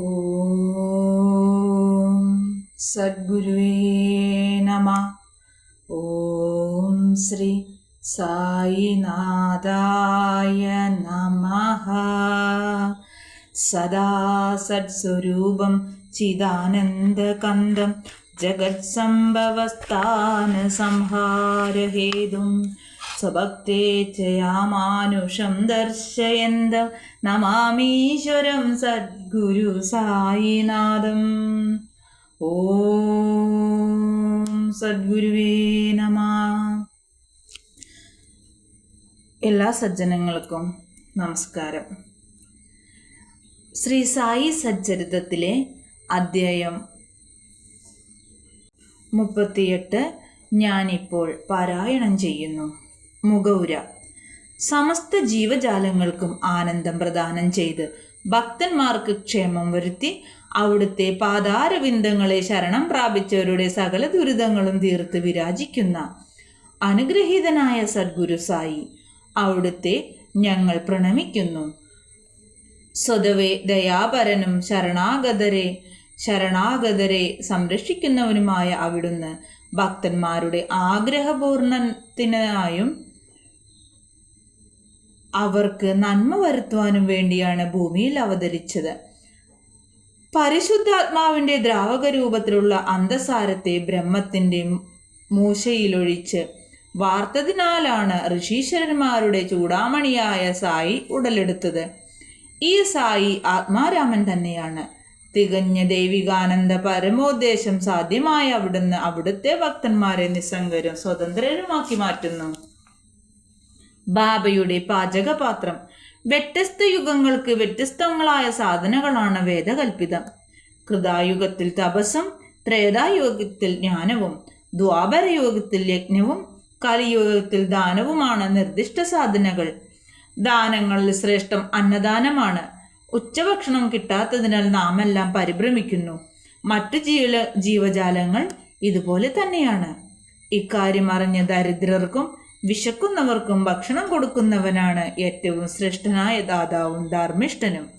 ॐ सद्गुरुवे नमः। ॐ श्री सायिनादाय नमः। सदा सत्स्वरूपं चिदानन्दकन्दं जगत्सम्भवस्थानसंहारहेतुम् സ്വഭക്തേ ചയാമാനുഷം യാമാനുഷം ദർശയന്ത നമാമീശ്വരം സദ്ഗുരു സായിനാഥം. ഓം സദ്ഗുരുവേ നമ. എല്ലാ സജ്ജനങ്ങൾക്കും നമസ്കാരം. ശ്രീ സായി സച്ചരിതത്തിലെ അദ്ധ്യായം മുപ്പത്തിയെട്ട് ഞാനിപ്പോൾ പാരായണം ചെയ്യുന്നു. മുഖൗര സമസ്ത ജീവജാലങ്ങൾക്കും ആനന്ദം പ്രദാനം ചെയ്ത് ഭക്തന്മാർക്ക് ക്ഷേമം വരുത്തി അവിടുത്തെ പാതാരവിന്ദങ്ങളെ ശരണം പ്രാപിച്ചവരുടെ സകല ദുരിതങ്ങളും തീർത്ത് വിരാജിക്കുന്ന അനുഗ്രഹീതനായ സദ്ഗുരു സായി അവിടുത്തെ ഞങ്ങൾ പ്രണമിക്കുന്നു. സ്വതവേ ദയാപരനും ശരണാഗതരെ ശരണാഗതരെ സംരക്ഷിക്കുന്നവനുമായ അവിടുന്ന് ഭക്തന്മാരുടെ ആഗ്രഹപൂർണത്തിനായും അവർക്ക് നന്മ വരുത്തുവാനും വേണ്ടിയാണ് ഭൂമിയിൽ അവതരിച്ചത്. പരിശുദ്ധാത്മാവിന്റെ ദ്രാവക രൂപത്തിലുള്ള അന്തസാരത്തെ ബ്രഹ്മത്തിന്റെ മൂശയിലൊഴിച്ച് വാർത്തതിനാലാണ് ഋഷീശ്വരന്മാരുടെ ചൂടാമണിയായ സായി ഉടലെടുത്തത്. ഈ സായി ആത്മാരാമൻ തന്നെയാണ്. തികഞ്ഞ ദൈവികാനന്ദ പരമോദ്ദേശം സാധ്യമായ അവിടുന്ന് അവിടുത്തെ ഭക്തന്മാരെ നിസ്സംഗരും സ്വതന്ത്രരുമാക്കി മാറ്റുന്നു. ബാബയുടെ പാചകപാത്രം. വ്യത്യസ്ത യുഗങ്ങൾക്ക് വ്യത്യസ്തങ്ങളായ സാധനങ്ങളാണ് വേദകൽപ്പിതം. കൃതായുഗത്തിൽ തപസ്സും ത്രേതായുഗത്തിൽ ജ്ഞാനവും ദ്വാപരയുഗത്തിൽ യജ്ഞവും കലിയുഗത്തിൽ ദാനവുമാണ് നിർദ്ദിഷ്ട സാധനകൾ. ദാനങ്ങളിൽ ശ്രേഷ്ഠം അന്നദാനമാണ്. ഉച്ചഭക്ഷണം കിട്ടാത്തതിനാൽ നാം എല്ലാം പരിഭ്രമിക്കുന്നു. മറ്റു ജീവ ജീവജാലങ്ങൾ ഇതുപോലെ തന്നെയാണ്. ഇക്കാര്യം അറിഞ്ഞ ദരിദ്രർക്കും വിശക്കുന്നവർക്കും ഭക്ഷണം കൊടുക്കുന്നവനാണ് ഏറ്റവും ശ്രേഷ്ഠനായ ദാതാവും ധർമ്മിഷ്ഠനും.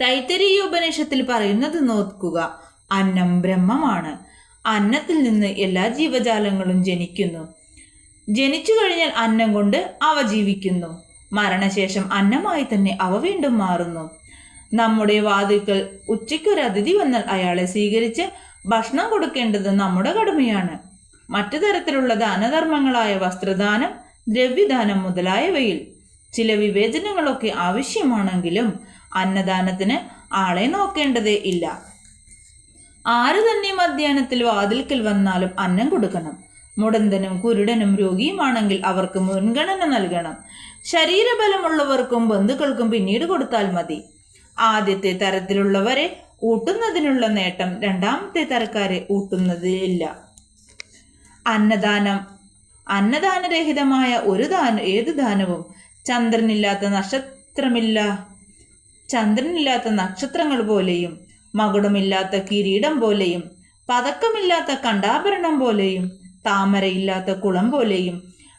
തൈത്തരീയ ഉപനിഷത്തിൽ പറയുന്നത് നോക്കുക അന്നം ബ്രഹ്മമാണ്. അന്നത്തിൽ നിന്ന് എല്ലാ ജീവജാലങ്ങളും ജനിക്കുന്നു. ജനിച്ചു കഴിഞ്ഞാൽ അന്നം കൊണ്ട് അവ ജീവിക്കുന്നു. മരണശേഷം അന്നമായി തന്നെ അവ വീണ്ടും മാറുന്നു. നമ്മുടെ വാതിൽക്കൽ ഉച്ചയ്ക്കൊരു അതിഥി വന്നാൽ അയാളെ സ്വീകരിച്ച് ഭക്ഷണം കൊടുക്കേണ്ടത് നമ്മുടെ കടമയാണ്. മറ്റു തരത്തിലുള്ള ദാനധർമ്മങ്ങളായ വസ്ത്രദാനം ദ്രവ്യദാനം മുതലായവയിൽ. ചില വിവേചനങ്ങളൊക്കെ ആവശ്യമാണെങ്കിലും അന്നദാനത്തിന് ആളെ നോക്കേണ്ടതേ ഇല്ല. ആര് തന്നെ മധ്യാഹ്നത്തിൽ വാതിൽക്കൽ വന്നാലും അന്നം കൊടുക്കണം. മുടന്തനും കുരുടനും രോഗിയുമാണെങ്കിൽ അവർക്ക് മുൻഗണന നൽകണം. ശരീരബലമുള്ളവർക്കും ബന്ധുക്കൾക്കും പിന്നീട് കൊടുത്താൽ മതി. ആദ്യത്തെ തരത്തിലുള്ളവരെ ഊട്ടുന്നതിനുള്ള നേട്ടം രണ്ടാമത്തെ തരക്കാരെ ഊട്ടുന്നതിലില്ല അന്നദാനം. അന്നദാനരഹിതമായ ഒരു ദാനം ഏത് ദാനവും ചന്ദ്രനില്ലാത്ത നക്ഷത്രമില്ല. ചന്ദ്രനില്ലാത്ത നക്ഷത്രങ്ങൾ പോലെയും മകുടമില്ലാത്ത കിരീടം പോലെയും പതക്കമില്ലാത്ത കണ്ടാഭരണം പോലെയും താമരയില്ലാത്ത കുളം പോലെയും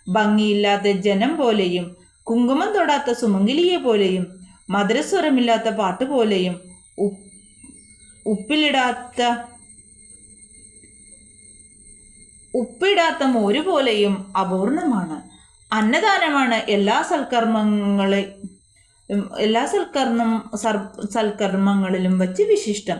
ഭംഗിയില്ലാത്ത ജനം പോലെയും കുങ്കുമം തൊടാത്ത സുമംഗിലിയെ പോലെയും മധുരസ്വരമില്ലാത്ത പാട്ട് പോലെയും ഉപ്പിലിടാത്ത ഉപ്പിടാത്ത മോര് പോലെയും അപൂർണമാണ്. അന്നദാനമാണ് എല്ലാ സൽക്കർമ്മങ്ങളെ എല്ലാ സൽക്കർമ്മം സൽക്കർമ്മങ്ങളിലും വച്ച് വിശിഷ്ടം.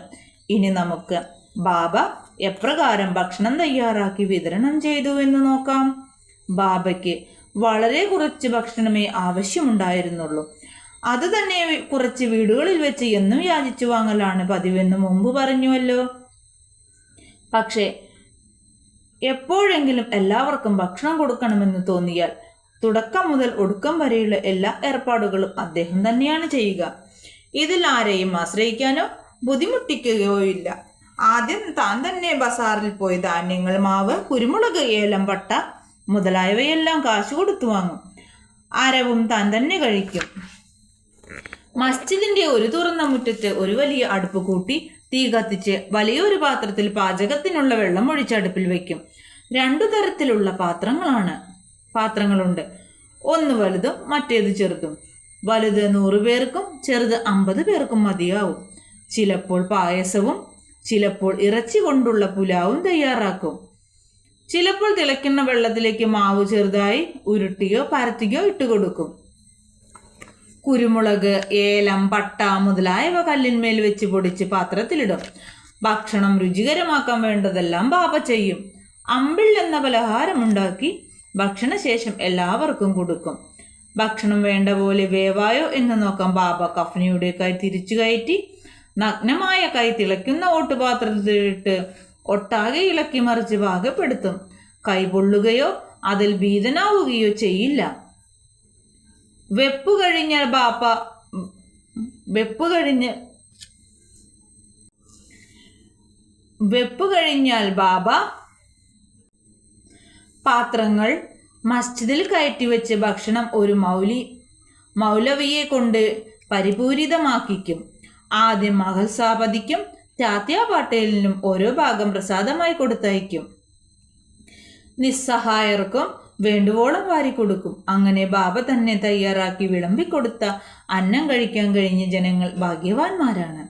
ഇനി നമുക്ക് ബാബ എപ്രകാരം ഭക്ഷണം തയ്യാറാക്കി വിതരണം ചെയ്തു എന്ന് നോക്കാം. ബാബയ്ക്ക് വളരെ കുറച്ച് ഭക്ഷണമേ ആവശ്യമുണ്ടായിരുന്നുള്ളൂ. അത് തന്നെ കുറച്ച് വീടുകളിൽ വെച്ച് എന്നും യാചിച്ചു വാങ്ങലാണ് പതിവെന്ന് മുമ്പ് പറഞ്ഞുവല്ലോ. പക്ഷേ എപ്പോഴെങ്കിലും എല്ലാവർക്കും ഭക്ഷണം കൊടുക്കണമെന്ന് തോന്നിയാൽ തുടക്കം മുതൽ ഒടുക്കം വരെയുള്ള എല്ലാ ഏർപ്പാടുകളും അദ്ദേഹം തന്നെയാണ് ചെയ്യുക. ഇതിൽ ആരെയും ആശ്രയിക്കാനോ ബുദ്ധിമുട്ടിക്കുകയോ ഇല്ല. ആദ്യം താൻ തന്നെ ബസാറിൽ പോയി ധാന്യങ്ങൾ മാവ് കുരുമുളക് ഏലം പട്ട മുതലായവയെല്ലാം കാശ് കൊടുത്തു വാങ്ങും. അരവും താൻ തന്നെ കഴിക്കും. മസ്ജിദിന്റെ ഒരു തുറന്ന മുറ്റത്ത് ഒരു വലിയ അടുപ്പ് കൂട്ടി തീ കത്തിച്ച് വലിയൊരു പാത്രത്തിൽ പാചകത്തിനുള്ള വെള്ളം ഒഴിച്ചടുപ്പിൽ വെക്കും. രണ്ടു തരത്തിലുള്ള പാത്രങ്ങളാണ് പാത്രങ്ങളുണ്ട്. ഒന്ന് വലുതും മറ്റേത് ചെറുതും. വലുത് നൂറ് പേർക്കും ചെറുത് അമ്പത് പേർക്കും മതിയാവും. ചിലപ്പോൾ പായസവും ചിലപ്പോൾ ഇറച്ചി കൊണ്ടുള്ള പുലാവും തയ്യാറാക്കും. ചിലപ്പോൾ തിളയ്ക്കുന്ന വെള്ളത്തിലേക്ക് മാവ് ചെറുതായി ഉരുട്ടിയോ പരത്തിയോ ഇട്ടുകൊടുക്കും. കുരുമുളക് ഏലം പട്ട മുതലായവ കല്ലിന്മേൽ വെച്ച് പൊടിച്ച് പാത്രത്തിലിടും. ഭക്ഷണം രുചികരമാക്കാൻ വേണ്ടതെല്ലാം ബാബ ചെയ്യും. അമ്പിൾ എന്ന പലഹാരമുണ്ടാക്കി ഭക്ഷണശേഷം എല്ലാവർക്കും കൊടുക്കും. ഭക്ഷണം വേണ്ട പോലെ വേവായോ എന്ന് നോക്കാൻ ബാബ കഫനിയുടെ കൈ തിരിച്ചു കയറ്റി നഗ്നമായ കൈ തിളയ്ക്കുന്ന ഓട്ടുപാത്രത്തിലിട്ട് ഒട്ടാകെ ഇളക്കി മറിച്ച് പാകപ്പെടുത്തും. കൈ പൊള്ളുകയോ അതിൽ ഭീതനാവുകയോ ചെയ്യില്ല. വെപ്പ് കഴിഞ്ഞാൽ ബാപ്പ വെപ്പ് കഴിഞ്ഞ് വെപ്പ് കഴിഞ്ഞാൽ ബാബ പാത്രങ്ങൾ മസ്ജിദിൽ കയറ്റിവെച്ച് ഭക്ഷണം ഒരു മൗലി മൗലവിയെ കൊണ്ട് പരിപൂരിതമാക്കിക്കും. ആദ്യം മഹൽ സാപതിക്കും താത്യ പാട്ടേലിനും ഓരോ ഭാഗം പ്രസാദമായി കൊടുത്തയക്കും. നിസ്സഹായർക്കും വേണ്ടുവോളം വാരി കൊടുക്കും. അങ്ങനെ ബാബ തന്നെ തയ്യാറാക്കി വിളമ്പിക്കൊടുത്ത അന്നം കഴിക്കാൻ കഴിഞ്ഞ ജനങ്ങൾ ഭാഗ്യവാന്മാരാണ്.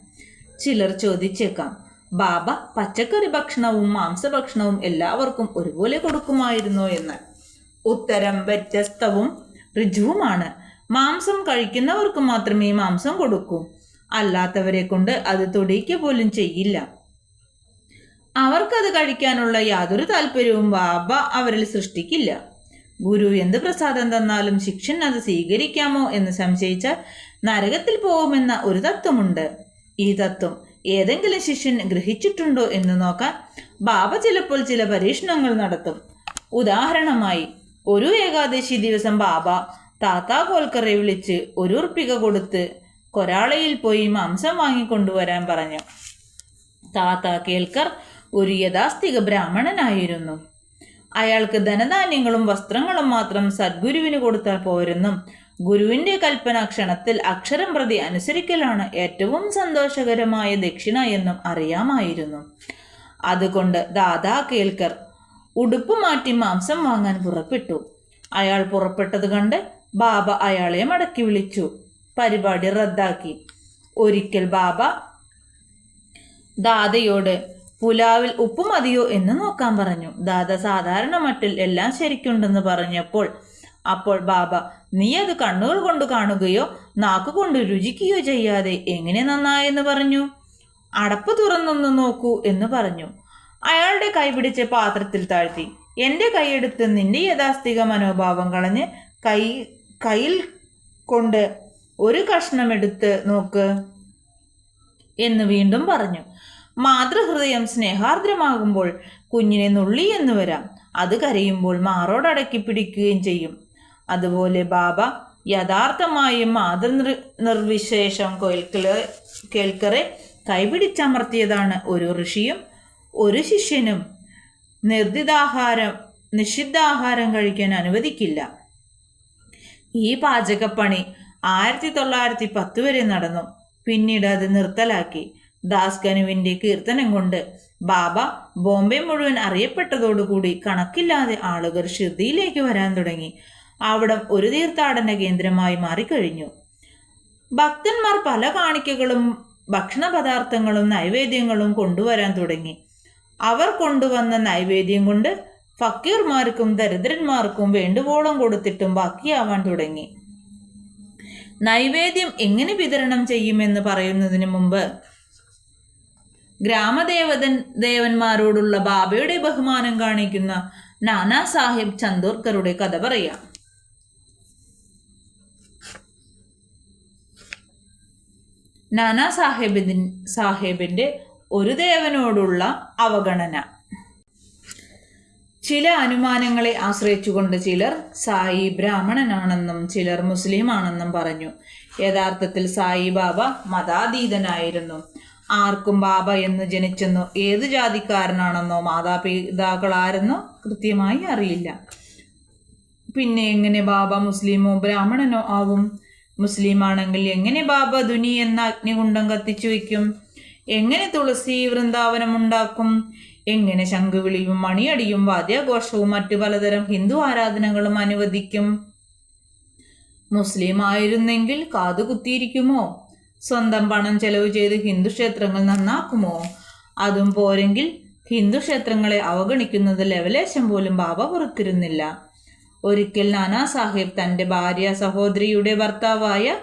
ചിലർ ചോദിച്ചേക്കാം ബാബ പച്ചക്കറി ഭക്ഷണവും മാംസഭക്ഷണവും എല്ലാവർക്കും ഒരുപോലെ കൊടുക്കുമായിരുന്നോ? എന്ന്. ഉത്തരം വ്യത്യസ്തവും ഋജുവുമാണ്. മാംസം കഴിക്കുന്നവർക്ക് മാത്രമേ മാംസം കൊടുക്കൂ. അല്ലാത്തവരെ കൊണ്ട് അത് തൊടിയിക്ക പോലും ചെയ്യില്ല. അവർക്കത് കഴിക്കാനുള്ള യാതൊരു താല്പര്യവും ബാബ അവരിൽ സൃഷ്ടിക്കില്ല. ഗുരു എന്ത് പ്രസാദം തന്നാലും ശിക്ഷൻ അത് സ്വീകരിക്കാമോ എന്ന് സംശയിച്ചാൽ നരകത്തിൽ പോകുമെന്ന ഒരു തത്വമുണ്ട്. ഈ തത്വം ഏതെങ്കിലും ശിഷ്യൻ ഗ്രഹിച്ചിട്ടുണ്ടോ എന്ന് നോക്കാൻ ബാബ ചിലപ്പോൾ ചില പരീക്ഷണങ്ങൾ നടത്തും. ഉദാഹരണമായി ഒരു ഏകാദശി ദിവസം ബാബ താത്താ കോൽക്കറെ വിളിച്ച് ഒരു ഉറുപ്പിക കൊടുത്ത് കൊരാളയിൽ പോയി മാംസം വാങ്ങിക്കൊണ്ടുവരാൻ പറഞ്ഞു. താത്ത കേൽക്കർ ഒരു യഥാസ്ഥിക ബ്രാഹ്മണനായിരുന്നു. അയാൾക്ക് ധനധാന്യങ്ങളും വസ്ത്രങ്ങളും മാത്രം സദ്ഗുരുവിന് കൊടുത്താൽ പോരെന്നും ഗുരുവിന്റെ കൽപ്പന ക്ഷണത്തിൽ അക്ഷരം പ്രതി അനുസരിക്കലാണ് ഏറ്റവും സന്തോഷകരമായ ദക്ഷിണ എന്നും അറിയാമായിരുന്നു. അതുകൊണ്ട് ദാദാ കേൽക്കർ ഉടുപ്പ് മാറ്റി മാംസം വാങ്ങാൻ പുറപ്പെട്ടു. അയാൾ പുറപ്പെട്ടത് കണ്ട് ബാബ അയാളെ മടക്കി വിളിച്ചു. പരിപാടി റദ്ദാക്കി. ഒരിക്കൽ ബാബ ദാദയോട് പുലാവിൽ ഉപ്പ് മതിയോ എന്ന് നോക്കാൻ പറഞ്ഞു. ദാദ സാധാരണ മട്ടിൽ എല്ലാം ശരിക്കുണ്ടെന്ന് പറഞ്ഞപ്പോൾ അപ്പോൾ ബാബ നീ അത് കണ്ണുകൾ കൊണ്ട് കാണുകയോ നാക്കുകൊണ്ട് രുചിക്കുകയോ ചെയ്യാതെ എങ്ങനെ നന്നായെന്ന് പറഞ്ഞു? അടപ്പ് തുറന്നൊന്ന് നോക്കൂ എന്ന് പറഞ്ഞു. അയാളുടെ കൈ പിടിച്ച് പാത്രത്തിൽ താഴ്ത്തി. എന്റെ കൈയെടുത്ത് നിന്റെ യഥാസ്ഥിക മനോഭാവം കളഞ്ഞ് കൈ കയ്യിൽ കൊണ്ട് ഒരു കഷ്ണം എടുത്ത് നോക്ക് എന്ന് വീണ്ടും പറഞ്ഞു. മാതൃഹൃദയം സ്നേഹാർദ്രമാകുമ്പോൾ കുഞ്ഞിനെ നുള്ളി എന്ന് വരാം. അത് കരയുമ്പോൾ മാറോടടക്കി പിടിക്കുകയും ചെയ്യും. അതുപോലെ ബാബ യഥാർത്ഥമായും മാതൃ നിർവിശേഷം കേൾക്കറെ കൈപിടിച്ചമർത്തിയതാണ് ഒരു ഋഷിയും ഒരു ശിഷ്യനും. നിർദ്ദിതാഹാരം നിഷിദ്ധാഹാരം കഴിക്കാൻ അനുവദിക്കില്ല. ഈ പാചകപ്പണി ആയിരത്തി തൊള്ളായിരത്തി പത്ത് വരെ നടന്നു. പിന്നീട് അത് നിർത്തലാക്കി. ദാസ് കനുവിന്റെ കീർത്തനം കൊണ്ട് ബാബ ബോംബെ മുഴുവൻ അറിയപ്പെട്ടതോടുകൂടി കണക്കില്ലാതെ ആളുകൾ ഷിർദിയിലേക്ക് വരാൻ തുടങ്ങി. അവിടം ഒരു തീർത്ഥാടന കേന്ദ്രമായി മാറിക്കഴിഞ്ഞു. ഭക്തന്മാർ പല കാണിക്കകളും ഭക്ഷണ പദാർത്ഥങ്ങളും നൈവേദ്യങ്ങളും കൊണ്ടുവരാൻ തുടങ്ങി. അവർ കൊണ്ടുവന്ന നൈവേദ്യം കൊണ്ട് ഫക്കീർമാർക്കും ദരിദ്രന്മാർക്കും വേണ്ടുവോളം കൊടുത്തിട്ടും ബാക്കിയാവാൻ തുടങ്ങി. നൈവേദ്യം എങ്ങനെ വിതരണം ചെയ്യുമെന്ന് പറയുന്നതിന് മുമ്പ് ഗ്രാമദേവതൻ ദേവന്മാരോടുള്ള ബാബയുടെ ബഹുമാനം കാണിക്കുന്ന നാനാ സാഹിബ് ചന്ദോർക്കറുടെ കഥ പറയാം. നാനാ സാഹിബിൻ സാഹിബിന്റെ ഒരു ദേവനോടുള്ള അവഗണന. ചില അനുമാനങ്ങളെ ആശ്രയിച്ചുകൊണ്ട് ചിലർ സായി ബ്രാഹ്മണനാണെന്നും ചിലർ മുസ്ലിമാണെന്നും പറഞ്ഞു. യഥാർത്ഥത്തിൽ സായി ബാബ മതാതീതനായിരുന്നു. ആർക്കും ബാബ എന്ന് ജനിച്ചെന്നോ ഏത് ജാതിക്കാരനാണെന്നോ മാതാപിതാക്കളാരെന്നോ കൃത്യമായി അറിയില്ല. പിന്നെ എങ്ങനെ ബാബ മുസ്ലിമോ ബ്രാഹ്മണനോ ആവും? മുസ്ലിം ആണെങ്കിൽ എങ്ങനെ ബാബ ദുനി എന്ന അഗ്നികുണ്ടം കത്തിച്ചു വയ്ക്കും? എങ്ങനെ തുളസി വൃന്ദാവനം ഉണ്ടാക്കും? എങ്ങനെ ശംഖുവിളിയും മണിയടിയും വാദ്യാഘോഷവും മറ്റു പലതരം ഹിന്ദു ആരാധനകളും അനുവദിക്കും? മുസ്ലിം ആയിരുന്നെങ്കിൽ കാതു കുത്തിയിരിക്കുമോ സ്വന്തം പണം ചെലവ് ചെയ്ത് ഹിന്ദു ക്ഷേത്രങ്ങൾ നന്നാക്കുമോ? അതും പോരെങ്കിൽ ഹിന്ദു ക്ഷേത്രങ്ങളെ അവഗണിക്കുന്നത് ലവലേശം പോലും ബാബ പുറത്തിരുന്നില്ല. ഒരിക്കൽ നാനാ സാഹിബ് തന്റെ ഭാര്യ സഹോദരിയുടെ ഭർത്താവായ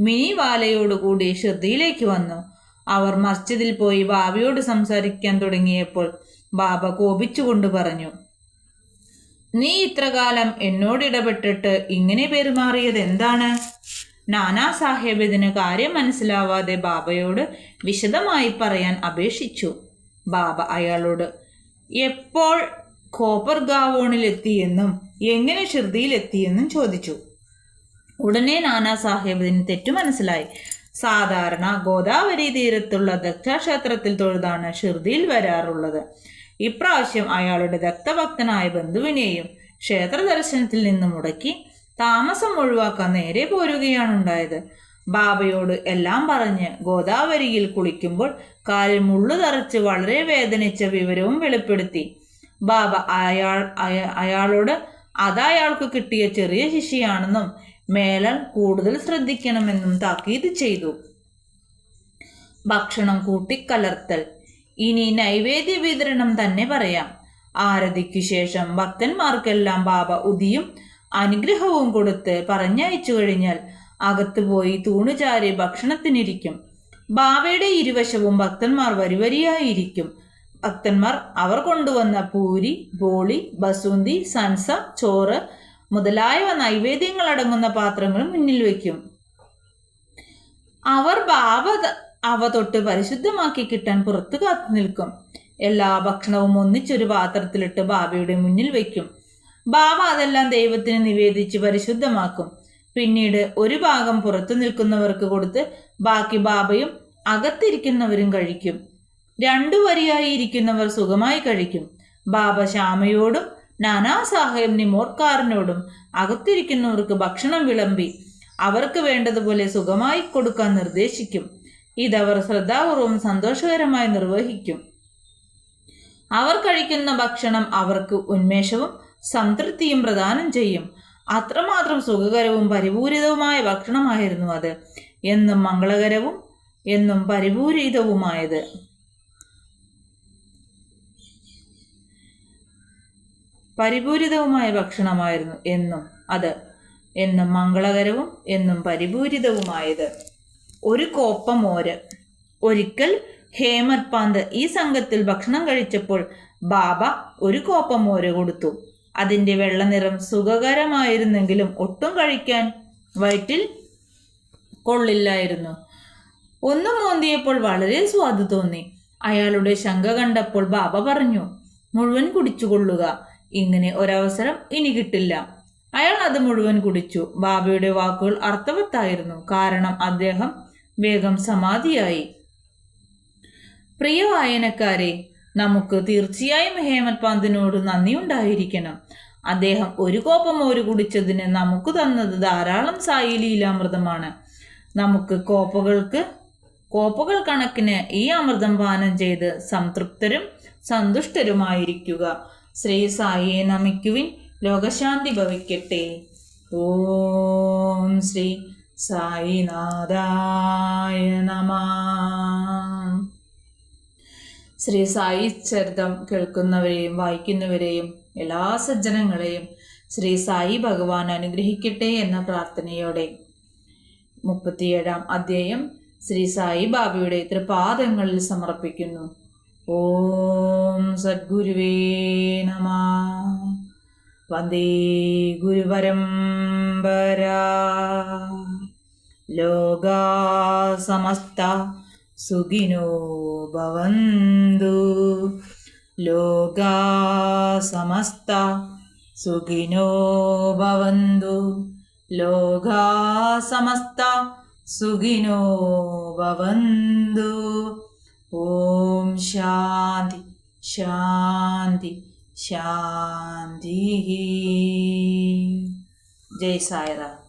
മിനി വാലയോടുകൂടി ഷിർദിയിലേക്ക് വന്നു. അവർ മസ്ജിദിൽ പോയി ബാബയോട് സംസാരിക്കാൻ തുടങ്ങിയപ്പോൾ ബാബ കോപിച്ചുകൊണ്ട് പറഞ്ഞു നീ ഇത്രകാലം എന്നോട് ഇടപെട്ടിട്ട് ഇങ്ങനെ പെരുമാറിയത് എന്താണ് നാനാ സാഹേബ് ഇതിന് കാര്യം മനസ്സിലാവാതെ ബാബയോട് വിശദമായി പറയാൻ അപേക്ഷിച്ചു. ബാബ അയാളോട് എപ്പോൾ കോപ്പർ ഗാവോണിലെത്തിയെന്നും എങ്ങനെ ഷിർദിയിലെത്തിയെന്നും ചോദിച്ചു. ഉടനെ നാനാ സാഹേബിന് തെറ്റു മനസ്സിലായി. സാധാരണ ഗോദാവരി തീരത്തുള്ള ദക്ഷാക്ഷേത്രത്തിൽ തൊഴുതാണ് ഷിർദിയിൽ വരാറുള്ളത്. ഇപ്രാവശ്യം അയാളുടെ ദത്തഭക്തനായ ബന്ധുവിനെയും ക്ഷേത്ര ദർശനത്തിൽ നിന്ന് മുടക്കി താമസം ഒഴിവാക്കാൻ നേരെ പോരുകയാണ് പോരുകയാണുണ്ടായത് ബാബയോട് എല്ലാം പറഞ്ഞ് ഗോദാവരിയിൽ കുളിക്കുമ്പോൾ കാലിൽ മുള്ളു തറച്ച് വളരെ വേദനിച്ച വിവരവും വെളിപ്പെടുത്തി. ബാബ അയാൾ അയാളോട് അതയാൾക്ക് കിട്ടിയ ചെറിയ ശിശിയാണെന്നും മേലൻ കൂടുതൽ ശ്രദ്ധിക്കണമെന്നും താക്കീത് ചെയ്തു. ഭക്ഷണം കൂട്ടിക്കലർത്തൽ. ഇനി നൈവേദ്യ വിതരണം തന്നെ പറയാം. ആരതിക്കു ശേഷം ഭക്തന്മാർക്കെല്ലാം ബാബ ഉദിയും അനുഗ്രഹവും കൊടുത്ത് പറഞ്ഞയച്ചു കഴിഞ്ഞാൽ അകത്തു പോയി തൂണുചാരി ഭക്ഷണത്തിനിരിക്കും. ബാവയുടെ ഇരുവശവും ഭക്തന്മാർ വരിവരിയായിരിക്കും. ഭക്തന്മാർ അവർ കൊണ്ടുവന്ന പൂരി ബോളി ബസുന്തി സൻസ ചോറ് മുതലായവ നൈവേദ്യങ്ങൾ അടങ്ങുന്ന പാത്രങ്ങൾ മുന്നിൽ വയ്ക്കും അവർ ബാബ അവ തൊട്ട് പരിശുദ്ധമാക്കി കിട്ടാൻ പുറത്തു കാത്തു നിൽക്കും. എല്ലാ ഭക്ഷണവും ഒന്നിച്ചൊരു പാത്രത്തിലിട്ട് ബാബയുടെ മുന്നിൽ വയ്ക്കും ബാബ അതെല്ലാം ദൈവത്തിന് നിവേദിച്ച് പരിശുദ്ധമാക്കും. പിന്നീട് ഒരു ഭാഗം പുറത്തു നിൽക്കുന്നവർക്ക് കൊടുത്ത് ബാക്കി ബാബയും അകത്തിരിക്കുന്നവരും കഴിക്കും. രണ്ടു വരിയായി ഇരിക്കുന്നവർ സുഖമായി കഴിക്കും. ബാബ ശ്യാമയോടും നാനാ സാഹേബ് നിമോർക്കാരനോടും അകത്തിരിക്കുന്നവർക്ക് ഭക്ഷണം വിളമ്പി അവർക്ക് വേണ്ടതുപോലെ സുഖമായി കൊടുക്കാൻ നിർദ്ദേശിക്കും. ഇതവർ ശ്രദ്ധാപൂർവം സന്തോഷകരമായി നിർവഹിക്കും. അവർ കഴിക്കുന്ന ഭക്ഷണം അവർക്ക് ഉന്മേഷവും സംതൃപ്തിയും പ്രദാനം ചെയ്യും. അത്രമാത്രം സുഖകരവും പരിപൂരിതവുമായ ഭക്ഷണമായിരുന്നു അത്. എന്നും മംഗളകരവും എന്നും പരിപൂരിതവുമായത്. പരിപൂരിതവുമായ ഭക്ഷണമായിരുന്നു എന്നും അത്. എന്നും മംഗളകരവും എന്നും പരിപൂരിതവുമായത്. ഒരു കോപ്പ മോര്. ഒരിക്കൽ ഹേമത് പാന്ത് ഈ സംഘത്തിൽ ഭക്ഷണം കഴിച്ചപ്പോൾ ബാബ ഒരു കോപ്പ മോര് കൊടുത്തു. അതിന്റെ വെള്ളനിറം സുഖകരമായിരുന്നെങ്കിലും ഒട്ടും കഴിക്കാൻ വയറ്റിൽ കൊള്ളില്ലായിരുന്നു. ഒന്നും മോന്തിയപ്പോൾ വളരെ സ്വാദ് തോന്നി. അയാളുടെ ശങ്ക കണ്ടപ്പോൾ ബാബ പറഞ്ഞു മുഴുവൻ കുടിച്ചുകൊള്ളുക. ഇങ്ങനെ ഒരവസരം ഇനി കിട്ടില്ല. അയാൾ അത് മുഴുവൻ കുടിച്ചു. ബാബയുടെ വാക്കുകൾ അർത്ഥവത്തായിരുന്നു. കാരണം അദ്ദേഹം വേഗം സമാധിയായി. പ്രിയ വായനക്കാരെ നമുക്ക് തീർച്ചയായും ഹേമത് പാന്തിനോട് നന്ദിയുണ്ടായിരിക്കണം അദ്ദേഹം ഒരു കോപ്പം ഒരു കുടിച്ചതിന് നമുക്ക് തന്നത് ധാരാളം സായി ലീലാമൃതമാണ്. നമുക്ക് കോപ്പകൾക്ക് കോപ്പകൾ കണക്കിന് ഈ അമൃതം പാനം ചെയ്ത് സംതൃപ്തരും സന്തുഷ്ടരുമായിരിക്കുക. ശ്രീ സായിയെ നമിക്കുവിൻ ലോകശാന്തി ഭവിക്കട്ടെ. ഓം ശ്രീ സായിനാഥായ നമ. ശ്രീ സായി ചരിതം കേൾക്കുന്നവരെയും വായിക്കുന്നവരെയും എല്ലാ സജ്ജനങ്ങളെയും ശ്രീ സായി ഭഗവാൻ അനുഗ്രഹിക്കട്ടെ എന്ന പ്രാർത്ഥനയോടെ. മുപ്പത്തിയേഴാം അധ്യായം ശ്രീ സായി ബാബയുടെ തൃപാദങ്ങളിൽ സമർപ്പിക്കുന്നു. ഓം സദ്ഗുരുവേ നമ. വന്ദേ ഗുരുപരമ്പരാ ലോകാ സമസ്ത सुगिनो भवन्तु लोका समस्ता सुगिनो भवन्तु लोका समस्ता सुगिनो भवन्तु ॐ शान्ति శాంతి శాంతి జై సాయిరామ్